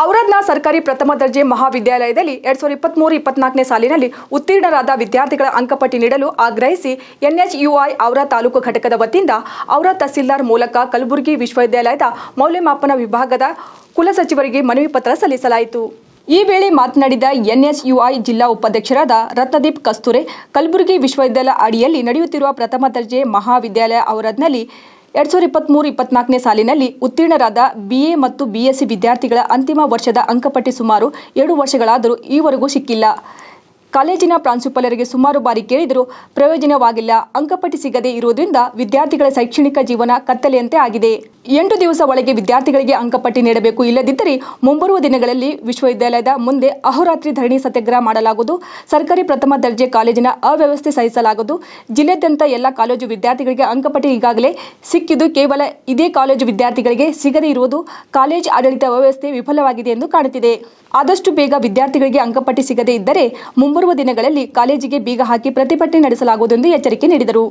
ಔರಾದ್ನ ಸರ್ಕಾರಿ ಪ್ರಥಮ ದರ್ಜೆ ಮಹಾವಿದ್ಯಾಲಯದಲ್ಲಿ ಎರಡ್ ಸಾವಿರದ ಇಪ್ಪತ್ಮೂರು ಇಪ್ಪತ್ನಾಲ್ಕನೇ ಸಾಲಿನಲ್ಲಿ ಉತ್ತೀರ್ಣರಾದ ವಿದ್ಯಾರ್ಥಿಗಳ ಅಂಕಪಟ್ಟಿ ನೀಡಲು ಆಗ್ರಹಿಸಿ ಎನ್ಎಚ್ಯುಐ ಔರಾ ತಾಲೂಕು ಘಟಕದ ವತಿಯಿಂದ ಔರಾ ತಹಸೀಲ್ದಾರ್ ಮೂಲಕ ಕಲಬುರಗಿ ವಿಶ್ವವಿದ್ಯಾಲಯದ ಮೌಲ್ಯಮಾಪನ ವಿಭಾಗದ ಕುಲಸಚಿವರಿಗೆ ಮನವಿ ಪತ್ರ ಸಲ್ಲಿಸಲಾಯಿತು. ಈ ವೇಳೆ ಮಾತನಾಡಿದ ಎನ್ಎಸ್ಯುಐ ಜಿಲ್ಲಾ ಉಪಾಧ್ಯಕ್ಷರಾದ ರತ್ನದೀಪ್ ಕಸ್ತೂರೆ, ಕಲಬುರಗಿ ವಿಶ್ವವಿದ್ಯಾಲಯ ಅಡಿಯಲ್ಲಿ ನಡೆಯುತ್ತಿರುವ ಪ್ರಥಮ ದರ್ಜೆ ಮಹಾವಿದ್ಯಾಲಯ ಔರಾದ್ನಲ್ಲಿ ಎರಡ್ ಸಾವಿರದ ಇಪ್ಪತ್ಮೂರು, ಇಪ್ಪತ್ನಾಲ್ಕನೇ ಸಾಲಿನಲ್ಲಿ ಉತ್ತೀರ್ಣರಾದ ಬಿಎ ಮತ್ತು ಬಿಎಸ್ಸಿ ವಿದ್ಯಾರ್ಥಿಗಳ ಅಂತಿಮ ವರ್ಷದ ಅಂಕಪಟ್ಟಿ ಸುಮಾರು ಎರಡು ವರ್ಷಗಳಾದರೂ ಈವರೆಗೂ ಸಿಕ್ಕಿಲ್ಲ. ಕಾಲೇಜಿನ ಪ್ರಾಂಶುಪಾಲರಿಗೆ ಸುಮಾರು ಬಾರಿ ಕೇಳಿದರೂ ಪ್ರಯೋಜನವಾಗಿಲ್ಲ. ಅಂಕಪಟ್ಟಿ ಸಿಗದೇ ಇರುವುದರಿಂದ ವಿದ್ಯಾರ್ಥಿಗಳ ಶೈಕ್ಷಣಿಕ ಜೀವನ ಕತ್ತಲೆಯಂತೆ ಆಗಿದೆ. ಎಂಟು ದಿವಸ ಒಳಗೆ ವಿದ್ಯಾರ್ಥಿಗಳಿಗೆ ಅಂಕಪಟ್ಟಿ ನೀಡಬೇಕು. ಇಲ್ಲದಿದ್ದರೆ ಮುಂಬರುವ ದಿನಗಳಲ್ಲಿ ವಿಶ್ವವಿದ್ಯಾಲಯದ ಮುಂದೆ ಅಹೋರಾತ್ರಿ ಧರಣಿ ಸತ್ಯಾಗ್ರಹ ಮಾಡಲಾಗುವುದು. ಸರ್ಕಾರಿ ಪ್ರಥಮ ದರ್ಜೆ ಕಾಲೇಜಿನ ಅವ್ಯವಸ್ಥೆ ಸಹಿಸಲಾಗುವುದು. ಜಿಲ್ಲೆಯಾದ್ಯಂತ ಎಲ್ಲ ಕಾಲೇಜು ವಿದ್ಯಾರ್ಥಿಗಳಿಗೆ ಅಂಕಪಟ್ಟಿ ಈಗಾಗಲೇ ಸಿಕ್ಕಿದ್ದು ಕೇವಲ ಇದೇ ಕಾಲೇಜು ವಿದ್ಯಾರ್ಥಿಗಳಿಗೆ ಸಿಗದೇ ಇರುವುದು. ಕಾಲೇಜ್ ಆಡಳಿತ ವ್ಯವಸ್ಥೆ ವಿಫಲವಾಗಿದೆ ಎಂದು ಕಾಣುತ್ತಿದೆ. ಆದಷ್ಟು ಬೇಗ ವಿದ್ಯಾರ್ಥಿಗಳಿಗೆ ಅಂಕಪಟ್ಟಿ ಸಿಗದೇ ಇದ್ದರೆ ಮುಂಬರುವ ದಿನಗಳಲ್ಲಿ ಕಾಲೇಜಿಗೆ ಬೀಗ ಹಾಕಿ ಪ್ರತಿಭಟನೆ ನಡೆಸಲಾಗುವುದು ಎಂದು ಎಚ್ಚರಿಕೆ ನೀಡಿದರು.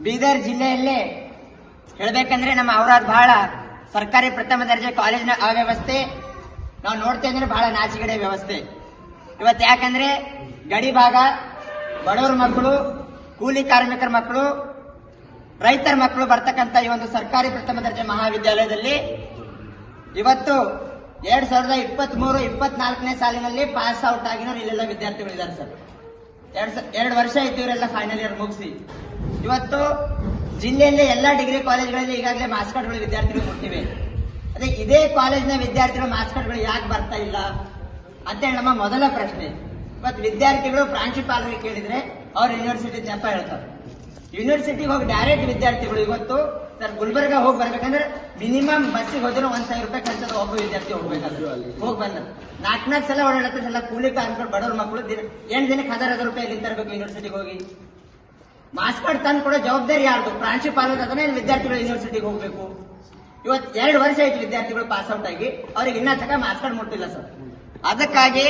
ಬೀದರ್ ಜಿಲ್ಲೆಯಲ್ಲೇ ಹೇಳ್ಬೇಕಂದ್ರೆ ನಮ್ಮ ಅವರಾದ್ ಬಹಳ ಸರ್ಕಾರಿ ಪ್ರಥಮ ದರ್ಜೆ ಕಾಲೇಜಿನ ಅವ್ಯವಸ್ಥೆ. ನಾವು ನೋಡ್ತೇವೆ ಅಂದ್ರೆ ಬಹಳ ನಾಚಿಗಡೆ ವ್ಯವಸ್ಥೆ. ಇವತ್ತು ಯಾಕಂದ್ರೆ ಗಡಿ ಭಾಗ, ಬಡವರ ಮಕ್ಕಳು, ಕೂಲಿ ಕಾರ್ಮಿಕರ ಮಕ್ಕಳು, ರೈತರ ಮಕ್ಕಳು ಬರ್ತಕ್ಕಂಥ ಈ ಒಂದು ಸರ್ಕಾರಿ ಪ್ರಥಮ ದರ್ಜೆ ಮಹಾವಿದ್ಯಾಲಯದಲ್ಲಿ ಇವತ್ತು ಎರಡ್ ಸಾವಿರದ ಇಪ್ಪತ್ತ್ ಮೂರು ಇಪ್ಪತ್ನಾಲ್ಕನೇ ಸಾಲಿನಲ್ಲಿ ಪಾಸ್ ಔಟ್ ಆಗಿರೋರು ಇಲ್ಲೆಲ್ಲ ವಿದ್ಯಾರ್ಥಿಗಳಿದ್ದಾರೆ ಸರ್. ಎರಡ್ ಎರಡು ವರ್ಷ ಇವರೆಲ್ಲ ಫೈನಲ್ ಇಯರ್ ಮುಗಿಸಿ. ಇವತ್ತು ಜಿಲ್ಲೆಯಲ್ಲೇ ಎಲ್ಲ ಡಿಗ್ರಿ ಕಾಲೇಜ್ಗಳಲ್ಲಿ ಈಗಾಗಲೇ ಮಾಸ್ಕಟ್ಗಳು ವಿದ್ಯಾರ್ಥಿಗಳು ಕೊಡ್ತೀವಿ ಅದೇ ಇದೇ ಕಾಲೇಜಿನ ವಿದ್ಯಾರ್ಥಿಗಳು ಮಾಸ್ಕಟ್ಗಳು ಯಾಕೆ ಬರ್ತಾ ಇಲ್ಲ? ಅಂತೇಳಿ ನಮ್ಮ ಮೊದಲ ಪ್ರಶ್ನೆ. ಇವತ್ತು ವಿದ್ಯಾರ್ಥಿಗಳು ಪ್ರಾಂಶುಪಾಲರಿಗೆ ಕೇಳಿದ್ರೆ ಅವ್ರು ಯೂನಿವರ್ಸಿಟಿ ಜಪ ಹೇಳ್ತಾರೆ. ಯೂನಿವರ್ಸಿಟಿಗೆ ಹೋಗಿ ಡೈರೆಕ್ಟ್ ವಿದ್ಯಾರ್ಥಿಗಳು ಇವತ್ತು ಸರ್ ಗುಲ್ಬರ್ಗ ಹೋಗಿ ಬರ್ಬೇಕಂದ್ರೆ ಮಿನಿಮಮ್ ಬಸ್ಸಿಗೆ ಹೋದ್ರೆ ಒಂದ್ ಸಾವಿರ ರೂಪಾಯಿ ಖರ್ಚದ ಒಬ್ಬ ವಿದ್ಯಾರ್ಥಿ ಹೋಗ್ಬೇಕಾದ್ರು. ಹೋಗಿ ಬಂದ. ನಾಲ್ಕು ನಾಲ್ಕು ಸಲ ಓಡಾಡತ್ತೆ ಕೂಲಿ ಕಾರ್ಮಿಕರು, ಬಡವ್ರ ಮಕ್ಕಳು ದಿನ ಎಂಟು ದಿನಕ್ಕೆ ಹದಿನೈದು ರೂಪಾಯಿ ಎಲ್ಲಿ ತರಬೇಕು ಯೂನಿವರ್ಸಿಟಿಗೆ ಹೋಗಿ? ಮಾಸ್ ಕಾರ್ಡ್ ತಂದು ಕೊಡೋ ಜವಾಬ್ದಾರಿ ಯಾರ್ದು? ಪ್ರಾಂಶುಪಾಲರ ಅದನ್ನ ವಿದ್ಯಾರ್ಥಿಗಳು ಯೂನಿವರ್ಸಿಟಿಗೆ ಹೋಗ್ಬೇಕು. ಇವತ್ತು ಎರಡು ವರ್ಷ ಆಯ್ತು ವಿದ್ಯಾರ್ಥಿಗಳು ಪಾಸ್ ಔಟ್ ಆಗಿ. ಅವ್ರಿಗೆ ಇನ್ನ ತನಕ ಮಾಸ್ ಕಾರ್ಡ್ ಮುಟ್ಟಿಲ್ಲ ಸರ್. ಅದಕ್ಕಾಗಿ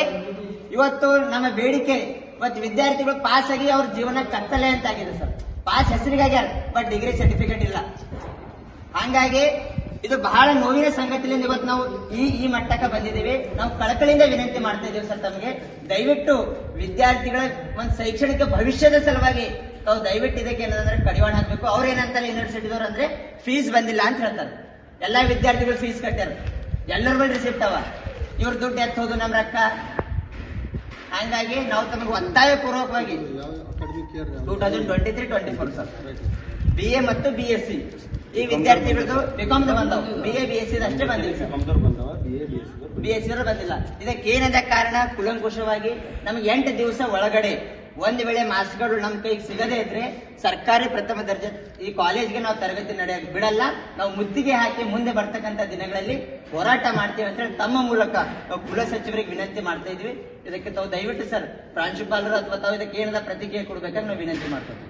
ಇವತ್ತು ನಮ್ಮ ಬೇಡಿಕೆ, ಇವತ್ತು ವಿದ್ಯಾರ್ಥಿಗಳು ಪಾಸ್ ಆಗಿ ಅವ್ರ ಜೀವನ ಕತ್ತಲೆ ಅಂತ ಆಗಿದೆ ಸರ್ ಪಾಸ್ ಹೆಸರಿಗಾಗ್ಯಾರ ಬಟ್ ಡಿಗ್ರಿ ಸರ್ಟಿಫಿಕೇಟ್ ಇಲ್ಲ. ಹಂಗಾಗಿ ಇದು ಬಹಳ ನೋವಿನ ಸಂಗತಿಯಿಂದ ಇವತ್ತು ನಾವು ಈ ಈ ಮಟ್ಟಕ್ಕೆ ಬಂದಿದ್ದೀವಿ. ನಾವು ಕಳಕಳಿಯಿಂದ ವಿನಂತಿ ಮಾಡ್ತಾ ಇದ್ದೀವಿ ಸರ್ ತಮಗೆ. ದಯವಿಟ್ಟು ವಿದ್ಯಾರ್ಥಿಗಳ ಒಂದು ಶೈಕ್ಷಣಿಕ ಭವಿಷ್ಯದ ಸಲುವಾಗಿ ತಾವು ದಯವಿಟ್ಟು ಇದಕ್ಕೆ ಏನಂದ್ರೆ ಕಡಿವಾಣ ಹಾಕ್ಬೇಕು. ಅವ್ರು ಏನಂತಾರೆ ಯೂನಿವರ್ಸಿಟಿದವ್ರು ಅಂದ್ರೆ ಫೀಸ್ ಬಂದಿಲ್ಲ ಅಂತ ಹೇಳ್ತಾರೆ. ಎಲ್ಲಾ ವಿದ್ಯಾರ್ಥಿಗಳು ಫೀಸ್ ಕಟ್ಟ್ಯಾರ ಎಲ್ಲರ ಬಳಿ ರಿಸಿಪ್ಟ್ ಅವ. ಇವ್ರ ದುಡ್ಡು ಎತ್ತೋದು ನಮ್ಮ ರೊಕ್ಕ. ಹಂಗಾಗಿ ನಾವು ತಮಗೆ ಒತ್ತಾಯ ಪೂರ್ವಕವಾಗಿ two thousand twenty three twenty four sir B A ಮತ್ತು ಬಿ ಎಸ್ ಸಿ ಈ ವಿದ್ಯಾರ್ಥಿಗಳದ್ದು ಬಿಕಾಮ್ ಬಂದವು. B A B S C ಅಷ್ಟೇ ಬಂದಿಲ್ಲ ಬಿ ಎಸ್ ಸಿ ಬಂದಿಲ್ಲ. ಇದಕ್ಕೆ ಏನದ ಕಾರಣ? ಕುಲಂಕುಷವಾಗಿ ನಮ್ಗೆ ಎಂಟು ದಿವಸ ಒಳಗಡೆ ಒಂದ್ ವೇಳೆ ಮಾಸ್ಕ್ಗಳು ನಮ್ಮ ಕೈಗೆ ಸಿಗದೇ ಇದ್ರೆ ಸರ್ಕಾರಿ ಪ್ರಥಮ ದರ್ಜೆ, ಈ ಕಾಲೇಜ್ಗೆ ನಾವು ತರಗತಿ ನಡೆಯಕ್ಕೆ ಬಿಡಲ್ಲ. ನಾವು ಮುತ್ತಿಗೆ ಹಾಕಿ ಮುಂದೆ ಬರ್ತಕ್ಕಂಥ ದಿನಗಳಲ್ಲಿ ಹೋರಾಟ ಮಾಡ್ತೀವಿ ಅಂತ ಹೇಳಿ ತಮ್ಮ ಮೂಲಕ ನಾವು ಕುಲ ಸಚಿವರಿಗೆ ವಿನಂತಿ ಮಾಡ್ತಾ ಇದ್ವಿ. ಇದಕ್ಕೆ ತಾವು ದಯವಿಟ್ಟು ಸರ್, ಪ್ರಾಂಶುಪಾಲರು ಅಥವಾ ತಾವು ಇದಕ್ಕೆ ಏನಾದ ಪ್ರತಿಕ್ರಿಯೆ ಕೊಡ್ಬೇಕಂತ ನಾವು ವಿನಂತಿ ಮಾಡ್ತೀವಿ